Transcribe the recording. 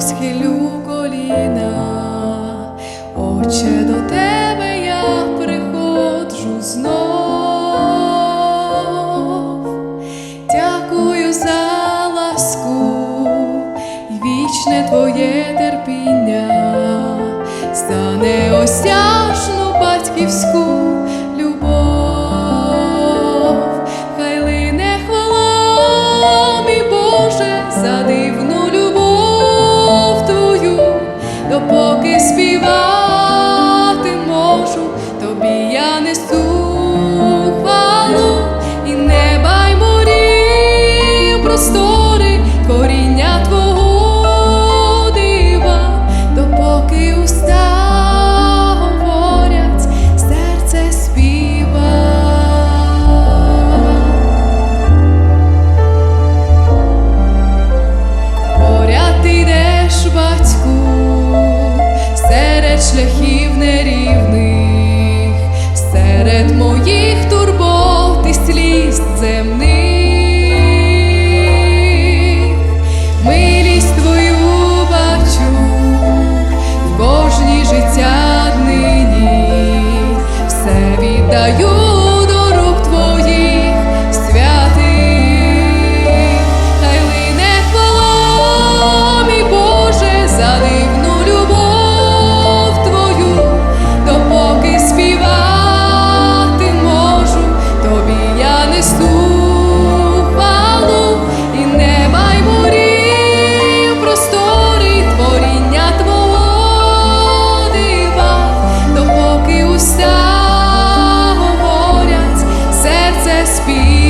схилю коліна, Отче, до тебе я приходжу знов, дякую за ласку і вічне твоє терпіння, стане неосяжну батьківську. és. best be.